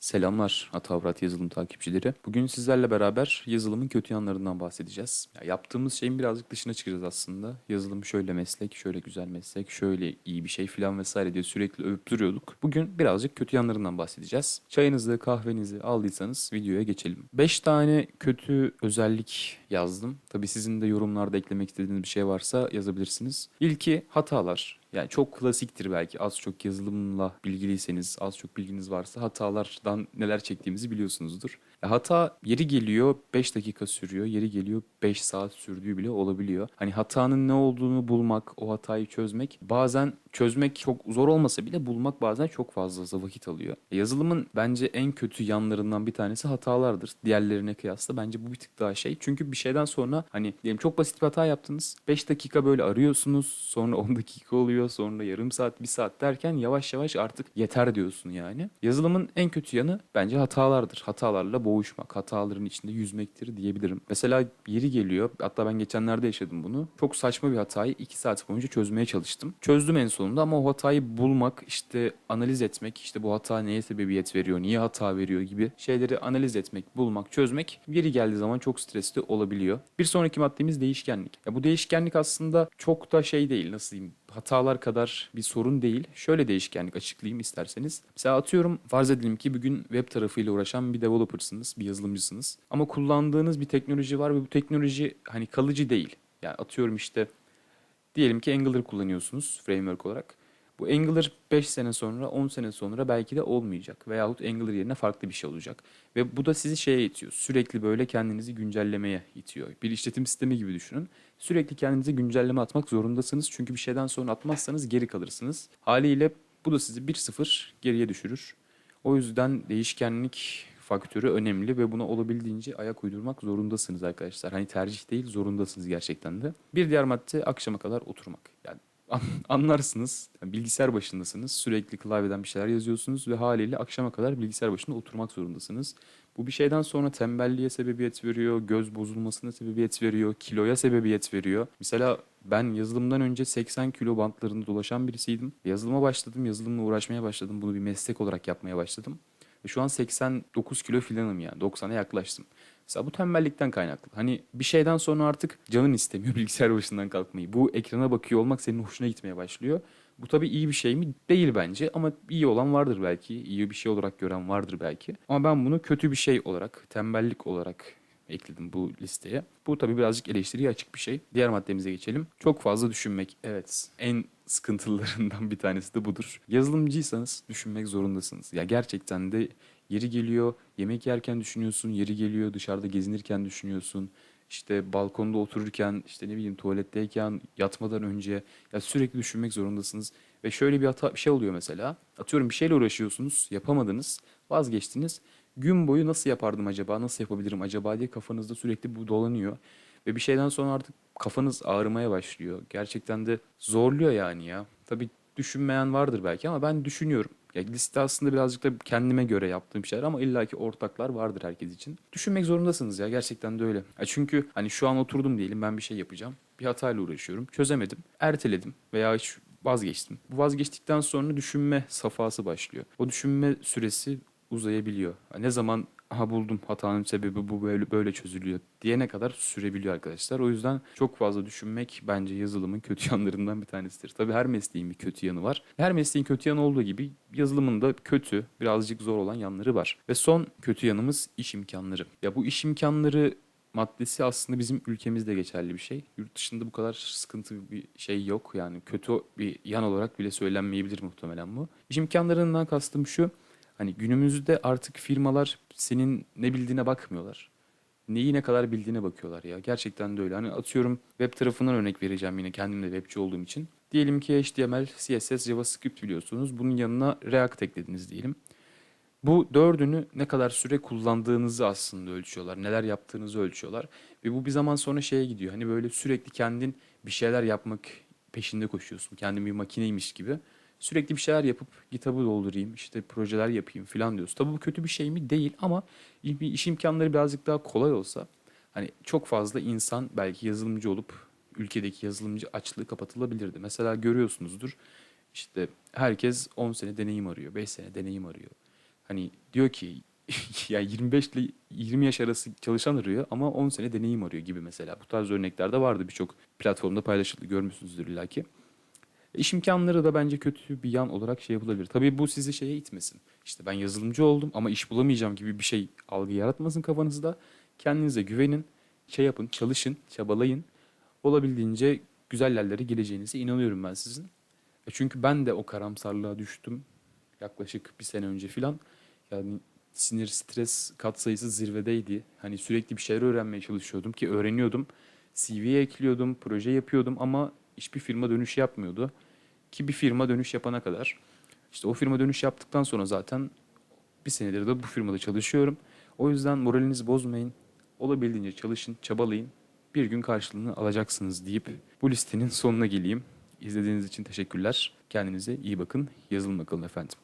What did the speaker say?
Selamlar Atavrat yazılım takipçileri. Bugün sizlerle beraber yazılımın kötü yanlarından bahsedeceğiz. Ya yaptığımız şeyin birazcık dışına çıkacağız aslında. Yazılım şöyle meslek, şöyle güzel meslek, şöyle iyi bir şey filan vesaire diye sürekli övüp duruyorduk. Bugün birazcık kötü yanlarından bahsedeceğiz. Çayınızı, kahvenizi aldıysanız videoya geçelim. 5 tane kötü özellik yazdım. Tabii sizin de yorumlarda eklemek istediğiniz bir şey varsa yazabilirsiniz. İlki hatalar. Yani çok klasiktir belki az çok yazılımla bilgiliyseniz, az çok bilginiz varsa hatalardan neler çektiğimizi biliyorsunuzdur. E, hata yeri geliyor 5 dakika sürüyor, yeri geliyor 5 saat sürdüğü bile olabiliyor. Hani hatanın ne olduğunu bulmak, o hatayı çözmek bazen çözmek çok zor olmasa bile bulmak bazen çok fazla vakit alıyor. E, yazılımın bence en kötü yanlarından bir tanesi hatalardır. Diğerlerine kıyasla bence bu bir tık daha şey. Çünkü bir şeyden sonra hani diyelim çok basit bir hata yaptınız. 5 dakika böyle arıyorsunuz. Sonra 10 dakika oluyor. Sonra yarım saat, bir saat derken yavaş yavaş artık yeter diyorsun yani. Yazılımın en kötü yanı bence hatalardır. Hatalarla boğuşmak, hataların içinde yüzmektir diyebilirim. Mesela yeri geliyor. Hatta ben geçenlerde yaşadım bunu. Çok saçma bir hatayı 2 saat boyunca çözmeye çalıştım. Çözdüm en sonunda ama o hatayı bulmak, işte analiz etmek, işte bu hata neye sebebiyet veriyor, niye hata veriyor gibi şeyleri analiz etmek, bulmak, çözmek yeri geldiği zaman çok stresli olabiliyor. Bir sonraki maddemiz değişkenlik. Ya bu değişkenlik aslında çok da şey değil, nasıl diyeyim, hatalar kadar bir sorun değil. Şöyle değişkenlik açıklayayım isterseniz. Mesela atıyorum farz edelim ki bugün web tarafıyla uğraşan bir developer'sınız, bir yazılımcısınız. Ama kullandığınız bir teknoloji var ve bu teknoloji hani kalıcı değil. Yani atıyorum işte diyelim ki Angular kullanıyorsunuz framework olarak. Bu Angular 5 sene sonra, 10 sene sonra belki de olmayacak. Veyahut Angular yerine farklı bir şey olacak. Ve bu da sizi şeye itiyor. Sürekli böyle kendinizi güncellemeye itiyor. Bir işletim sistemi gibi düşünün. Sürekli kendinize güncelleme atmak zorundasınız. Çünkü bir şeyden sonra atmazsanız geri kalırsınız. Haliyle bu da sizi 1-0 geriye düşürür. O yüzden değişkenlik faktörü önemli ve buna olabildiğince ayak uydurmak zorundasınız arkadaşlar. Hani tercih değil zorundasınız gerçekten de. Bir diğer madde akşama kadar oturmak. Yani an- anlarsınız. Yani bilgisayar başındasınız. Sürekli klavyeden bir şeyler yazıyorsunuz ve haliyle akşama kadar bilgisayar başında oturmak zorundasınız. Bu bir şeyden sonra tembelliğe sebebiyet veriyor, göz bozulmasına sebebiyet veriyor, kiloya sebebiyet veriyor. Mesela ben yazılımdan önce 80 kilo bantlarında dolaşan birisiydim. Yazılıma başladım, yazılımla uğraşmaya başladım. Bunu bir meslek olarak yapmaya başladım. Ve şu an 89 kilo filanım yani. 90'a yaklaştım. Mesela bu tembellikten kaynaklı. Hani bir şeyden sonra artık canın istemiyor bilgisayar başından kalkmayı. Bu ekrana bakıyor olmak senin hoşuna gitmeye başlıyor. Bu tabii iyi bir şey mi? Değil bence ama iyi olan vardır belki. İyi bir şey olarak gören vardır belki. Ama ben bunu kötü bir şey olarak, tembellik olarak ekledim bu listeye. Bu tabii birazcık eleştiriye açık bir şey. Diğer maddemize geçelim. Çok fazla düşünmek. Evet, en sıkıntılarından bir tanesi de budur. Yazılımcıysanız düşünmek zorundasınız. Ya gerçekten de yeri geliyor yemek yerken düşünüyorsun, yeri geliyor dışarıda gezinirken düşünüyorsun. İşte balkonda otururken, işte ne bileyim tuvaletteyken, yatmadan önce ya sürekli düşünmek zorundasınız. Ve şöyle bir hata bir şey oluyor mesela. Atıyorum bir şeyle uğraşıyorsunuz, yapamadınız, vazgeçtiniz. Gün boyu nasıl yapardım acaba, nasıl yapabilirim acaba diye kafanızda sürekli bu dolanıyor. Ve bir şeyden sonra artık kafanız ağrımaya başlıyor. Gerçekten de zorluyor yani ya. Tabii düşünmeyen vardır belki ama ben düşünüyorum. Ya liste aslında birazcık da kendime göre yaptığım şeyler ama illaki ortaklar vardır herkes için. Düşünmek zorundasınız ya gerçekten de öyle. Ya çünkü hani şu an oturdum diyelim ben bir şey yapacağım. Bir hatayla uğraşıyorum. Çözemedim. Erteledim veya hiç vazgeçtim. Bu vazgeçtikten sonra düşünme safhası başlıyor. O düşünme süresi uzayabiliyor. Ne zaman aha buldum hatanın sebebi bu böyle böyle çözülüyor diyene kadar sürebiliyor arkadaşlar. O yüzden çok fazla düşünmek bence yazılımın kötü yanlarından bir tanesidir. Tabii her mesleğin bir kötü yanı var. Her mesleğin kötü yanı olduğu gibi yazılımın da kötü, birazcık zor olan yanları var. Ve son kötü yanımız iş imkanları. Ya bu iş imkanları maddesi aslında bizim ülkemizde geçerli bir şey. Yurt dışında bu kadar sıkıntı bir şey yok. Yani kötü bir yan olarak bile söylenmeyebilir muhtemelen bu. İş imkanlarından kastım şu. Hani günümüzde artık firmalar senin ne bildiğine bakmıyorlar. Neyi ne kadar bildiğine bakıyorlar ya. Gerçekten de öyle. Hani atıyorum web tarafından örnek vereceğim yine kendim de webçi olduğum için. Diyelim ki HTML, CSS, JavaScript biliyorsunuz. Bunun yanına React eklediniz diyelim. Bu dördünü ne kadar süre kullandığınızı aslında ölçüyorlar. Neler yaptığınızı ölçüyorlar. Ve bu bir zaman sonra şeye gidiyor. Hani böyle sürekli kendin bir şeyler yapmak peşinde koşuyorsun. Kendin bir makineymiş gibi. Sürekli bir şeyler yapıp kitabı doldurayım, işte projeler yapayım falan diyorsun. Tabii bu kötü bir şey mi? Değil ama iş imkanları birazcık daha kolay olsa hani çok fazla insan belki yazılımcı olup ülkedeki yazılımcı açlığı kapatılabilirdi. Mesela görüyorsunuzdur işte herkes 10 sene deneyim arıyor, 5 sene deneyim arıyor. Hani diyor ki ya 25 ile 20 yaş arası çalışan arıyor ama 10 sene deneyim arıyor gibi mesela. Bu tarz örnekler de vardı birçok platformda paylaşıldı görmüşsünüzdür illaki. İş imkanları da bence kötü bir yan olarak şey yapılabilir. Tabii bu sizi şeye itmesin. İşte ben yazılımcı oldum ama iş bulamayacağım gibi bir şey algı yaratmasın kafanızda. Kendinize güvenin, şey yapın, çalışın, çabalayın. Olabildiğince güzel yerlere geleceğinize inanıyorum ben sizin. E Çünkü ben de o karamsarlığa düştüm yaklaşık bir sene önce filan. Yani sinir, stres katsayısı zirvedeydi. Hani sürekli bir şeyler öğrenmeye çalışıyordum ki öğreniyordum. CV'ye ekliyordum, proje yapıyordum ama hiçbir firma dönüş yapmıyordu. Ki bir firma dönüş yapana kadar. İşte o firma dönüş yaptıktan sonra zaten bir senedir de bu firmada çalışıyorum. O yüzden moralinizi bozmayın. Olabildiğince çalışın, çabalayın. Bir gün karşılığını alacaksınız deyip bu listenin sonuna geleyim. İzlediğiniz için teşekkürler. Kendinize iyi bakın. Yazılın bakalım efendim.